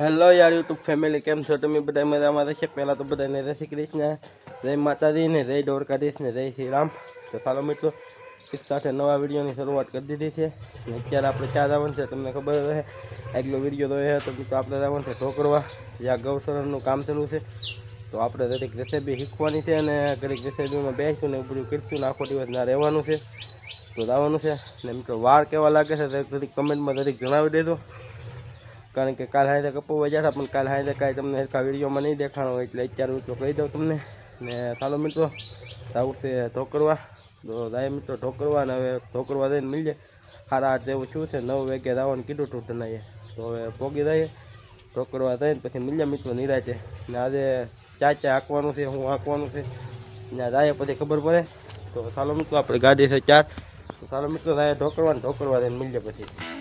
Hello યાર YouTube family કેમ છો? તમે બધા મજામાં રહેશે પહેલાં તો બધાને જય શ્રી કૃષ્ણ, જય માતાજી ને જય દ્વારકાધીશ ને જય શ્રી રામ. તો ચાલો મિત્રો સાથે નવા વિડીયોની શરૂઆત કરી દીધી છે. ને અત્યારે આપણે ક્યાં જવાનું છે, તમને ખબર રહે આગલો વીડિયો રહ્યો તો મિત્રો આપણે જવાનું છે ઢોકરવા જ્યાં ગૌસરણનું કામ ચાલુ છે. તો આપણે દરેક રેસીપી શીખવાની છે અને દરેક રેસીપીમાં બેસીશું ને બધું કરીશું ને આખો દિવસ ના રહેવાનું છે. તો જવાનું છે. ને મિત્રો, વાર કેવા લાગે છે તે દરેક કમેન્ટમાં દરેક જણાવી દેજો. કારણ કે કાલ હાથે કપો વજ્યા હતા, પણ કાલ હાજે કાંઈ તમને હરખા વિડીયોમાં નહીં દેખાણો હોય એટલે અત્યારે મિત્રો કહી દઉં તમને. ને ચાલો મિત્રો સાઉથ છે ઢોકરવા. તો જાય મિત્રો ઢોકરવા ને હવે ઢોકરવા જઈને મળી જાય સારા આઠ જેવું શું છે, નવ વાગે જવાનું કીધું હતું તનાએ તો હવે પોગી જઈએ ઢોકરવા જઈને પછી મળીએ મિત્રો નિરાતે. ને આજે ચા ચા હાંકવાનું છે, હું હાંકવાનું છે. ને જાય પછી ખબર પડે. તો ચાલો મિત્રો, આપણે ગાડી છે ચાર. તો ચાલો મિત્રો, જાય ઢોકરવા ને ઢોકરવા જઈને મળીએ પછી.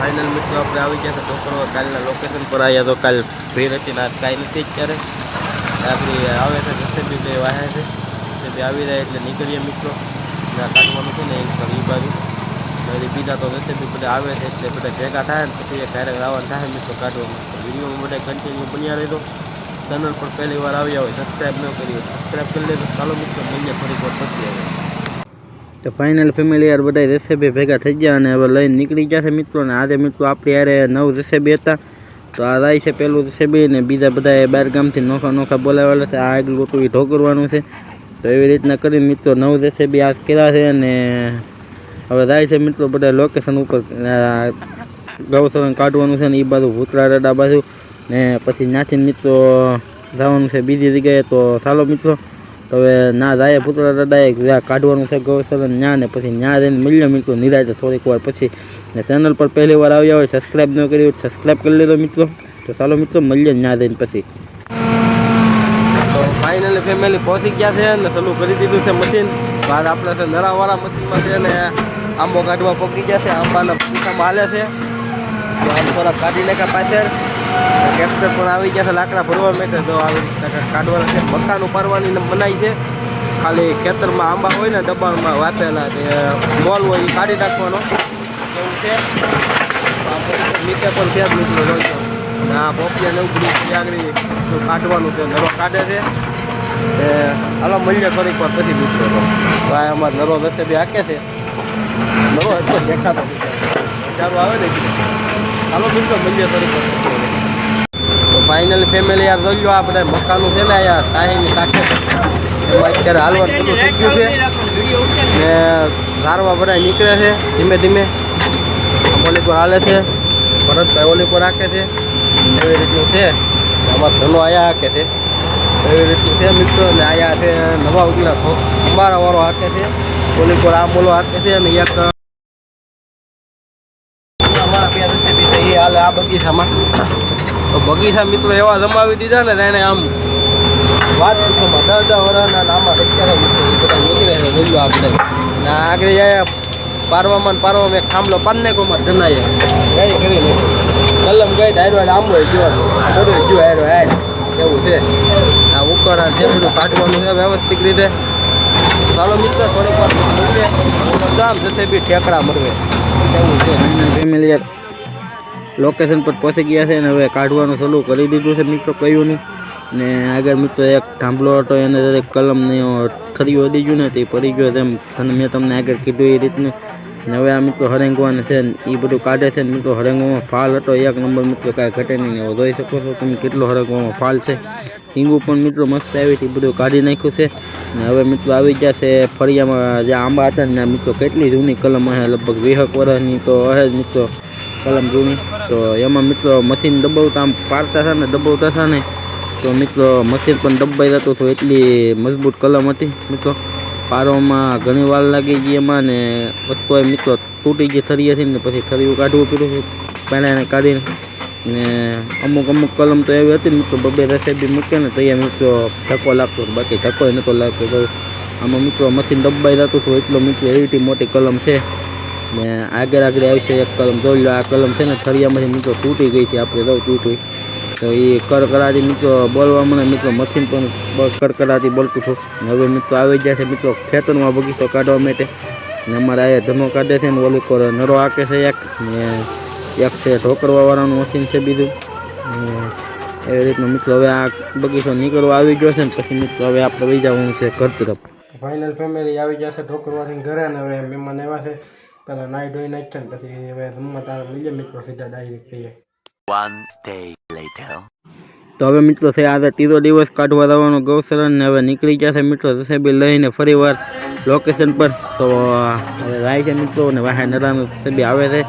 ફાઇનલ મિત્રો આપણે આવી ગયા તો ઢોકરવા કાલના લોકેશન પર. આવ્યા તો કાલ ભીડ હતી ને આજ કાંઈ નથી અત્યારે. આપણી આવે છે જસેબી બે વાહે છે. જસેબી આવી જાય એટલે નીકળીએ મિત્રો. જ્યાં કાઢવાનું છે ને એક એ બાજુ. પછી બીજા તો જસેબી બધા આવે છે એટલે બધા ભેગા થાય ને પછી ક્યારેક આવવાનું થાય મિત્રો કાઢવાનું. વીડિયો બધા કન્ટિન્યુ બન્યા રહેતો ચેનલ પર પહેલી વાર આવ્યા હોય સબસ્ક્રાઈબ ન કરી હોય સબસ્ક્રાઈબ કરી લેજો. ચાલો મિત્રો મળીએ થોડીક વાર પછી હવે તો ફાઇનલ ફેમિલી યાર બધા રેસેબી ભેગા થઈ ગયા અને હવે લઈને નીકળી ગયા છે મિત્રો ને આજે મિત્રો આપણે યારે નવ રેસેબી હતા. તો આ રાય છે પેલું રેસેબી ને બીજા બધા બાર ગામથી નોખા નોખા બોલાવેલા છે. આ આગળ એ ઢોકરવાનું છે. તો એવી રીતના કરીને મિત્રો નવ રેસેબી આ કર્યા છે અને હવે રાય છે મિત્રો બધા લોકેશન ઉપર ગૌસરણ કાઢવાનું છે ને એ બાજુ ભૂતરા રડા બાજુ. ને પછી ત્યાંથી મિત્રો જવાનું છે બીજી જગ્યાએ. તો ચાલો મિત્રો હવે ના જાય પુતળા દાદાએ જ્યાં કાઢવાનું છે ગૌસદન ન્યા ને પછી ન્યા જઈને મળીએ મિત્રો નિરાજે થોડીક વાર પછી. ને ચેનલ પર પહેલી વાર આવ્યા હોય સબસ્ક્રાઈબ ન કરી હોય સબસ્ક્રાઈબ કરી લેજો મિત્રો. તો ચાલો મિત્રો, મળીએ ન્યા જઈને પછી. તો ફાઇનલી ફેમિલી પહોંચી ગયા છે ને ચાલુ કરી દીધું છે મશીન બાદ આપણે છે નરાવાળા મશીનમાં છે ને આંબો કાઢવા પકડી ગયા છે. આંબાના પૂછામાં હાલે છે. આમ થોડા કાઢી નાખ્યા પાછળ. ટ્રેક્ટર પણ આવી ગયા છે, લાકડા ભરવા માટે. તો આવી રીતના કાઢવાના છે. મકાન ઉપાડવાની ને છે. ખાલી ખેતરમાં આંબા હોય ને દબાણમાં વાંચેલા તે મોલ હોય એ કાઢી નાખવાનો. છે. નીચે પણ ત્યાં જ મિત્રો લો. આ પોપિયા ને એવું આગળ કાઢવાનું છે. નરો કાઢે છે. એ હાલો, મળીએ ફરી વાર પછી મિત્રો. તો આ અમારે નરો રસ્તે બી હાકે છે. નરો એટલો દેખાતો. ચાલો આવે ને હાલો મિત્રો, મળીએ ફરી વાર ફાઇનલ ફેમિલી યાર જોઈ લો આપણે. મકાનું છે ને યાર સાહીની સાથે એમાં અત્યારે હાલવાનું બધું થઈ છે. ને ધારવા બધા નીકળે છે, ધીમે ધીમે. ઓલી પર હાલે છે. ભરતભાઈ ઓલી પર રાખે છે. એવી રીતનું છે. અમારા ધનો આયા હાકે છે. એવી રીતનું છે મિત્રો. ને આયા છે નવા ઉગલા અમારા વાળો હાકે છે. ઓલી પર આ બોલો હાકે છે અને એક અમારા બે રસ્તે બી છે એ હાલે આ બગીચામાં. તો બગીચા મિત્રો એવા જમાવી દીધા ને એને આમ વાત પૂછવામાં દસ દસ વર્ષના નામાં અત્યારે બધા નીકળે છે જોયું આપણે ને આગળ જાય પારવામાં પારવામાં એક થાંભલો પાંચને કોમાં જનાય ગઈ કરીને કલમ કઈ ડાયરો આંબો જીવાનું બધું જીવ હારો હાર એવું છે. આ ઉકળા છે બધું કાઢવાનું છે વ્યવસ્થિત રીતે. ચાલો મિત્રો, થોડીક વાર મૂકે ગામ જશે બી ઠેકડા મળવે એવું છે. ફેમિલી લોકેશન પર પહોંચી ગયા છે ને હવે કાઢવાનું ચાલુ કરી દીધું છે. મિત્રો કયું નહીં. ને આગળ મિત્રો એક થાંભલો હતો, એને દરેક કલમ ને થરિયું વધી ગયું ને તે પડી ગયો તેમ તને મેં તમને આગળ કીધું એ રીતનું. ને હવે આ મિત્રો હરેંગવાને છે ને એ બધું કાઢે છે ને મિત્રો. હરેંગવામાં ફાલ હતો. એક નંબર મિત્રો કાંઈ ઘટે નહીં ને એવો જોઈ શકો છો તમે કેટલો હરેંગવામાં ફાલ છે. હિંગુ પણ મિત્રો મસ્ત આવી હતી બધું કાઢી નાખ્યું છે. ને હવે મિત્રો આવી ગયા છે ફળિયામાં જે આંબા હતા ને મિત્રો કેટલી જૂની કલમ હે, લગભગ વીહક વર્ષની તો હે જ મિત્રો. કલમ જૂની તો એમાં મિત્રો મશીન દબાવતા આમ પારતા હતા ને દબાવતા હતા ને, તો મિત્રો મશીન પણ દબાઈ જતું હતું, એટલી મજબૂત કલમ હતી. મિત્રો, પારોમાં ઘણી વાર લાગી ગઈ એમાં ને અથવા મિત્રો તૂટી ગઈ થરી હતી ને, પછી થરીઓ કાઢવું પડ્યું પહેલાં એને કાઢીને. ને અમુક અમુક કલમ તો એવી હતી મિત્રો, બબે રસે બી મૂકે ને, તો એ મિત્રો ધક્કો લાગતો હતો, બાકી ધક્કો નહોતો લાગતો આમાં મિત્રો મશીન દબાઈ જતું હતું, એટલો મિત્રો એવી મોટી કલમ છે. ને આગળ આગળ આવી છે એક કલમ. જોઈ લો આ કલમ છે ને થરિયામાંથી મિત્રો તૂટી ગઈ છે. આપણે જો તૂટી. તો એ કરકરાથી મિત્રો બોલવા મને મિત્રો મશીન પણ કરકરાથી બોલતું છું હવે મિત્રો આવી ગયા છે મિત્રો ખેતરમાં બગીચો કાઢવા માટે. ને અમારે અહીંયા ધનો કાઢે છે ને ઓલી કોર નરો હાકે છે એક. ને એક છે ઢોકરવાવાળાનું મશીન છે બીજું. એવી રીતનું મિત્રો હવે આ બગીચો નીકળવા આવી ગયો છે ને પછી મિત્રો હવે આપણે વહી જવાનું છે ઘર તરફ. ફાઇનલ ફેમિલી આવી જશે ઢોકરવાની ઘરે ને હવે મહેમાન આવ્યા છે. પહેલાં નાઈ ધોઈ નાખ્યા ને પછી હવે રમવા તારે મળીએ મિત્રો સીધા ડાયરેક્ટ થઈએ One day later. તો હવે મિત્રો છે આજે ત્રીજો દિવસ કાઢવા જવાનો ગૌસરણ ને હવે નીકળી ગયા છે મિત્રો જસેબી લઈને ફરી વાર લોકેશન પર. તો હવે જાય છે મિત્રો ને વાહે નરાનો જસેબી આવે છે.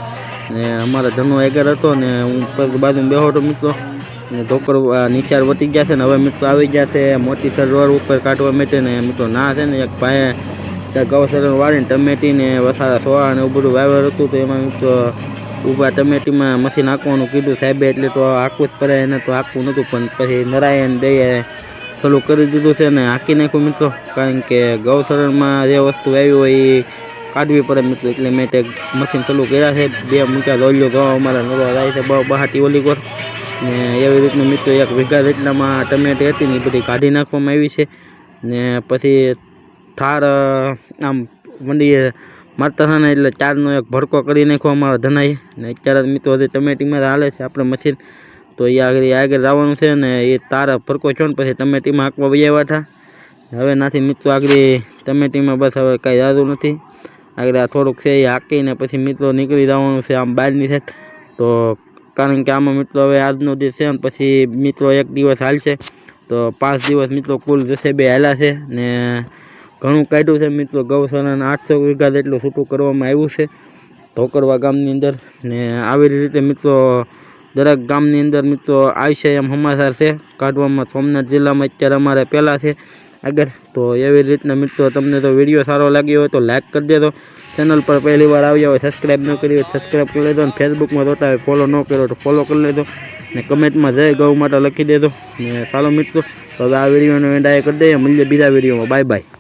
ને અમારા ધનો એગર હતો ને હું પગ બાજુ બેહો હતો મિત્રો. ને ધોકર નીચાર વટી ગયા છે ને હવે મિત્રો આવી ગયા છે મોટી સર રોડ ઉપર કાઢવા માટે ને મિત્રો ના છે ને એક ભાઈ ત્યાં ગૌસરણ વાળીને ટમેટી ને વસારા સોળા અને એવું બધું વાવેર હતું તો એમાં ઊભા ટમેટીમાં મશીન હાંકવાનું કીધું સાહેબે, એટલે તો હાંકવું જ પડે, એને તો હાંકવું નહોતું, પણ પછી નરાયણ દઈએ થોડું કરી દીધું છે ને હાંકી નાખ્યું મિત્રો, કારણ કે ગૌશરણમાં જે વસ્તુ આવી હોય એ કાઢવી પડે મિત્રો, એટલે મેં તે મશીન ચાલુ કર્યા છે, બે મૂક્યા દોલ્યો તો અમારા નરો જાય છે, બહુ બહાટી ઓલી કોર ને એવી રીતનું મિત્રો એક વીઘા જેટલામાં ટમેટી હતી ને એ બધી કાઢી નાખવામાં આવી છે. ને પછી થાર આમ મંડીએ મારતા હતા ને એટલે ચારનો એક ભડકો કરી નાખ્યો અમારો ધનાઈ ને અત્યારે મિત્રો હજી ટમેટીમાં હાલે છે આપણે મશીન, તો એ આગળ આગળ જવાનું છે ને એ તારા ભરકો છો ને પછી ટમેટીમાં હાંકવા વૈયા હતા. હવે નાથી મિત્રો આગળ ટમેટીમાં બસ હવે કાંઈ જાદું નથી. આગળ આ થોડુંક છે એ હાંકીને પછી મિત્રો નીકળી જવાનું છે આમ બહારની સાઈડ તો કારણ કે આમાં મિત્રો હવે આજનો દિવસ છે ને પછી મિત્રો એક દિવસ હાલશે. તો પાંચ દિવસ મિત્રો કુલ જશે બે હાલા છે ને ઘણું કાઢ્યું છે મિત્રો. ગૌશાળાના આઠસો વીઘા જેટલું છૂટું કરવામાં આવ્યું છે. ધોકરવા ગામની અંદર ને આવી રીતે મિત્રો, દરેક ગામની અંદર મિત્રો, આવશે એમ સમાચાર છે. કાઢવામાં સોમનાથ જિલ્લામાં અત્યારે અમારે પહેલાં છે. આગળ તો એવી રીતના મિત્રો, તમને તો વીડિયો સારો લાગ્યો હોય તો લાઈક કરી દેજો. ચેનલ પર પહેલી વાર આવ્યા હોય સબસ્ક્રાઈબ ન કરી હોય સબસ્ક્રાઈબ કરી લેજો અને ફેસબુકમાં જોતા હોય ફોલો ન કર્યો તો ફોલો કરી લેજો. ને કમેન્ટમાં જય ગૌ માટે લખી દેજો. ને ચાલો મિત્રો, તો હવે આ વિડીયોનો એન્ડ કરી દઈએ. મળીએ બીજા વિડીયોમાં. Bye bye